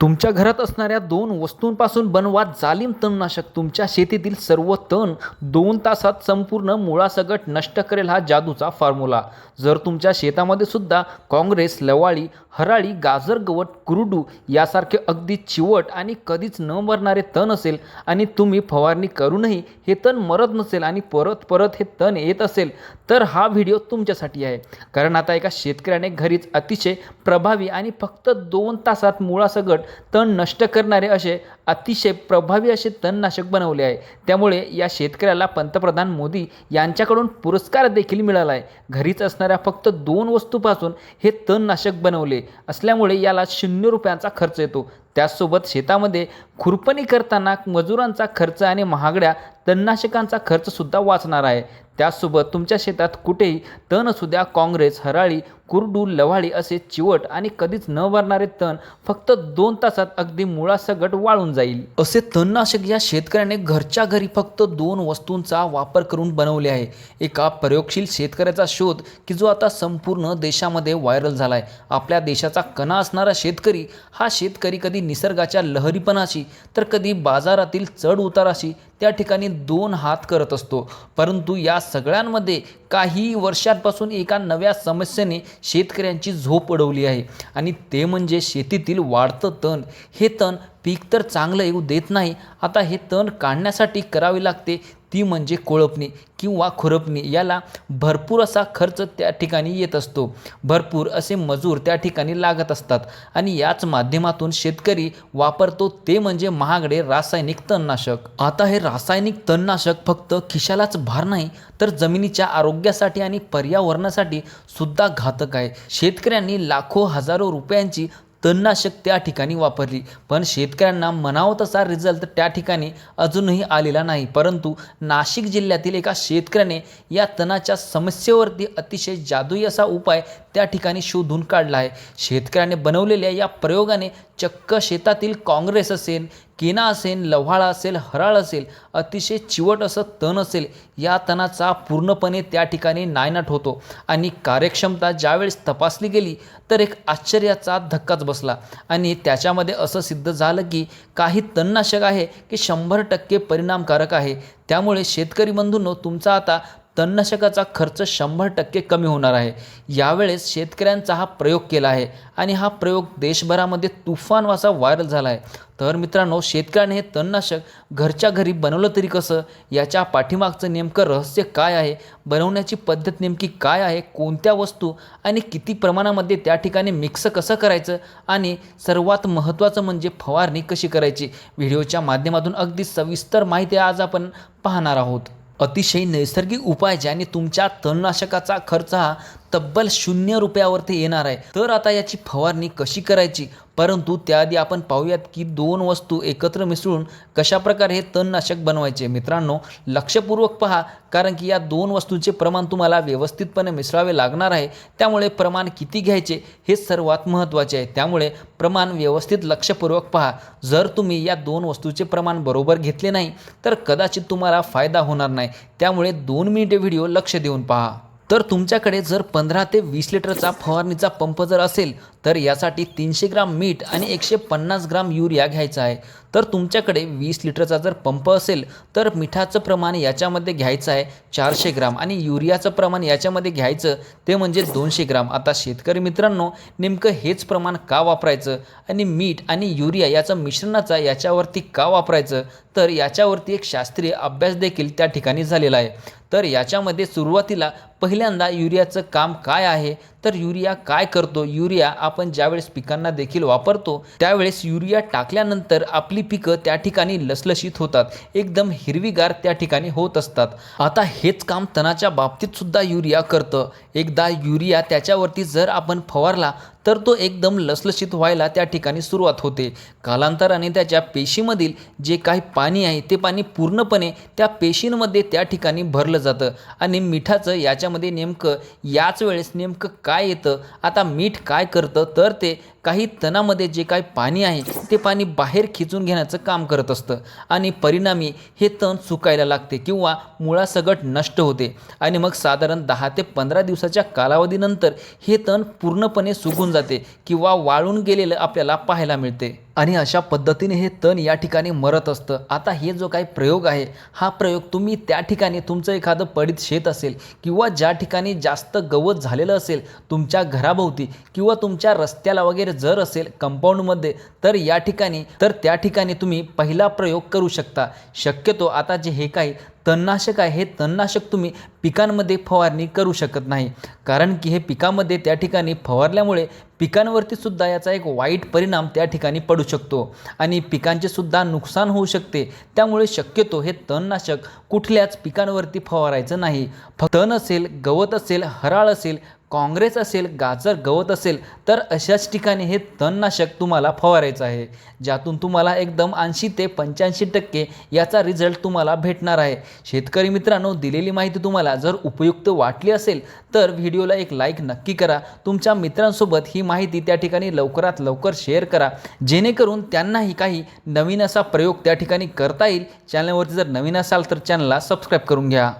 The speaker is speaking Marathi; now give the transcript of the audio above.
तुमच्या घरात असणाऱ्या दोन वस्तूंपासून बनवा जालिम तणनाशक तुमच्या शेतीतील सर्व तण दोन तासात संपूर्ण मुळासकट नष्ट करेल हा जादूचा फॉर्म्युला. जर तुमच्या शेतामध्ये सुद्धा काँग्रेस लवाळी हराळी गाजर गवत कुरुडू यासारखे अगदी चिवट आणि कधीच न मरणारे तण असेल आणि तुम्ही फवारणी करूनही हे तण मरत नसेल आणि परत परत हे तण येत असेल तर हा व्हिडिओ तुमच्यासाठी आहे. कारण आता एका शेतकऱ्याने घरीच अतिशय प्रभावी आणि फक्त दोन तासात मुळासकट तण नष्ट करणारे असे अतिशय प्रभावी असे तणनाशक बनवले आहे. त्यामुळे या शेतकऱ्याला पंतप्रधान मोदी यांच्याकडून पुरस्कार देखील मिळाला आहे. घरीच असणाऱ्या फक्त दोन वस्तूपासून हे तणनाशक बनवले असल्यामुळे याला शून्य रुपयांचा खर्च येतो. त्याचसोबत शेतामध्ये खुरपणी करताना मजुरांचा खर्च आणि महागड्या तणनाशकांचा खर्चसुद्धा वाचणार आहे. त्याचसोबत तुमच्या शेतात कुठेही तण असू द्या काँग्रेस हराळी कुरडू लवाळी असे चिवट आणि कधीच न भरणारे तण फक्त दोन तासात अगदी मुळासकट वाळून जाईल. असे तणनाशक या शेतकऱ्याने घरच्या घरी फक्त दोन वस्तूंचा वापर करून बनवले आहे. एका प्रयोगशील शेतकऱ्याचा शोध की जो आता संपूर्ण देशामध्ये व्हायरल झाला आहे आपल्या देशाचा कणा असणारा शेतकरी हा शेतकरी कधी निसर्गाच्या लहरीपणाशी तर कधी बाजारातील चढ उताराशी त्या ठिकाणी दोन हात करत असतो. परंतु या सगळ्यांमध्ये काही वर्षांपासून एका नव्या समस्येने शेतकऱ्यांची झोप उडवली आहे. आणि ते म्हणजे शेतीतील वाढतं तण. हे तण पीक तर चांगलं येऊ देत नाही. आता हे तण काढण्यासाठी करावी लागते ती म्हणजे कोळपणी किंवा खुरपणी. याला भरपूर असा खर्च त्या ठिकाणी येत असतो. भरपूर असे मजूर त्या ठिकाणी लागत असतात. आणि याच माध्यमातून शेतकरी वापरतो ते म्हणजे महागडे रासायनिक तणनाशक. आता हे रासायनिक तणनाशक फक्त खिशालाच भार नाही तर जमिनीच्या आरोग्यासाठी आणि पर्यावरणासाठी सुद्धा घातक आहे. शेतकऱ्यांनी लाखो हजारो रुपयांची तणनाशक त्या ठिकाणी वापरली. पण शेतकऱ्यांना म्हणावं तसा रिझल्ट त्या ठिकाणी अजूनही आलेला नाही. परंतु नाशिक जिल्ह्यातील एका शेतकऱ्याने या तणाच्या समस्येवरती अतिशय जादुई असा उपाय त्या ठिकाणी शोधून काढला आहे. शेतकऱ्याने बनवलेल्या या प्रयोगाने चक्क शेतातील काँग्रेस असेल केना असेल लव्हाळा असेल हराळ असेल अतिशय चिवट असं तण असेल या तणाचा पूर्णपणे त्या ठिकाणी नायनाट होतो. आणि कार्यक्षमता ज्यावेळेस तपासली गेली तर एक आश्चर्याचा धक्काच बसला. आणि त्याच्यामध्ये असं सिद्ध झालं की काही तणनाशक आहे की शंभर टक्के परिणामकारक आहे. त्यामुळे शेतकरी बंधूंनो तुमचा आता तणनाशकाचा खर्च शंभर टक्के कमी होणार आहे. यावेळेस शेतकऱ्यांचा हा प्रयोग केला आहे आणि हा प्रयोग देशभरामध्ये तुफान वासा व्हायरल झाला आहे. तर मित्रांनो शेतकऱ्याने हे तणनाशक घरच्या घरी बनवलं तरी कसं? याच्या पाठीमागचं नेमकं रहस्य काय आहे? बनवण्याची पद्धत नेमकी काय आहे? कोणत्या वस्तू आणि किती प्रमाणामध्ये त्या ठिकाणी मिक्स कसं करायचं? आणि सर्वात महत्त्वाचं म्हणजे फवारणी कशी करायची? व्हिडिओच्या माध्यमातून अगदी सविस्तर माहिती आज आपण पाहणार आहोत. अतिशय नैसर्गिक उपाय ज्याने तुमच्या तणनाशकाचा खर्च हा तब्बल शून्य रुपयावरती येणार आहे. तर आता याची फवारणी कशी करायची? परंतु त्याआधी आपण पाहूयात की दोन वस्तू एकत्र मिसळून कशाप्रकारे हे तणनाशक बनवायचे? मित्रांनो लक्षपूर्वक पहा कारण की या दोन वस्तूंचे प्रमाण तुम्हाला व्यवस्थितपणे मिसळावे लागणार आहे. त्यामुळे प्रमाण किती घ्यायचे हे सर्वात महत्त्वाचे आहे. त्यामुळे प्रमाण व्यवस्थित लक्षपूर्वक पहा. जर तुम्ही या दोन वस्तूचे प्रमाण बरोबर घेतले नाही तर कदाचित तुम्हाला फायदा होणार नाही. त्यामुळे दोन मिनिटे व्हिडिओ लक्ष देऊन पहा. तर तुमच्याकडे जर पंधरा ते वीस लिटरचा फवारणीचा पंप जर असेल तर यासाठी तीनशे ग्राम मीठ आणि एकशे पन्नास ग्राम युरिया घ्यायचा आहे. तर तुमच्याकडे वीस लिटरचा जर पंप असेल तर मिठाचं प्रमाण याच्यामध्ये घ्यायचं आहे चारशे ग्राम आणि युरियाचं प्रमाण याच्यामध्ये घ्यायचं ते म्हणजे दोनशे ग्राम. आता शेतकरी मित्रांनो नेमकं हेच प्रमाण का वापरायचं आणि मीठ आणि युरिया याचं मिश्रणाचा याच्यावरती का वापरायचं? तर याच्यावरती एक शास्त्रीय अभ्यास देखील त्या ठिकाणी झालेला आहे. तर याच्यामध्ये सुरुवातीला पहिल्यांदा युरियाचं काम काय आहे? तर युरिया काय करतो? युरिया आपण आपण ज्यावेळेस पिकांना देखील वापरतो त्यावेळेस युरिया टाकल्यानंतर आपली पिकं त्या ठिकाणी लसलशीत होतात. एकदम हिरवीगार त्या ठिकाणी होत असतात. आता हेच काम तणाच्या बाबतीत सुद्धा युरिया करतं. एकदा युरिया त्याच्यावरती जर आपण फवारला तर तो एकदम लसलशीत व्हायला त्या ठिकाणी सुरुवात होते. कालांतराने त्याच्या पेशीमधील जे काही पाणी आहे ते पाणी पूर्णपणे त्या पेशींमध्ये त्या ठिकाणी भरलं जातं. आणि मिठाचं याच्यामध्ये नेमकं याच वेळेस नेमकं काय येतं? आता मीठ काय करतं? तर ते काही तणामध्ये जे काही पाणी आहे ते पाणी बाहेर खिचून घेण्याचं काम करत असतं. आणि परिणामी हे तण सुकायला लागते किंवा मुळासकट नष्ट होते. आणि मग साधारण दहा ते पंधरा दिवसाच्या कालावधीनंतर हे तण पूर्णपणे सुकून जाते किंवा वाळून गेलेलं आपल्याला पाहायला मिळते. आणि अशा पद्धतीने हे तण या ठिकाणी मरत असतं. आता हे जो काही प्रयोग आहे हा प्रयोग तुम्ही त्या ठिकाणी तुमचं एखादं पडीत शेत असेल किंवा ज्या ठिकाणी जास्त गवत झालेलं असेल तुमच्या घराभोवती किंवा तुमच्या रस्त्याला वगैरे जर असेल कंपाऊंडमध्ये तर या ठिकाणी तर त्या ठिकाणी तुम्ही पहिला प्रयोग करू शकता. शक्यतो आता जे हे काही तणनाशक आहे हे तणनाशक तुम्ही पिकांमध्ये फवारणी करू शकत नाही. कारण की हे पिकामध्ये त्या ठिकाणी फवारल्यामुळे पिकांवरती सुद्धा याचा एक वाईट परिणाम त्या ठिकाणी पडू शकतो. आणि पिकांचे सुद्धा नुकसान होऊ शकते. त्यामुळे शक्यतो हे तणनाशक कुठल्याच पिकांवरती फवारायचं नाही. तण असेल गवत असेल हराळ असेल काँग्रेस असेल गाजर गवत असेल तर अशाच ठिकाणी हे तणनाशक तुम्हाला फवारायचं आहे. ज्यातून तुम्हाला एकदम ऐंशी ते पंच्याऐंशी टक्के याचा रिझल्ट तुम्हाला भेटणार आहे. शेतकरी मित्रांनो दिलेली माहिती तुम्हाला जर उपयुक्त वाटली असेल तर व्हिडिओला एक लाईक नक्की करा. तुमच्या मित्रांसोबत ही माहिती त्या ठिकाणी लवकरात लवकर शेअर करा. जेणेकरून त्यांनाही काही नवीन असा प्रयोग त्या ठिकाणी करता येईल. चॅनलवरती जर नवीन असाल तर चॅनलला सबस्क्राईब करून घ्या.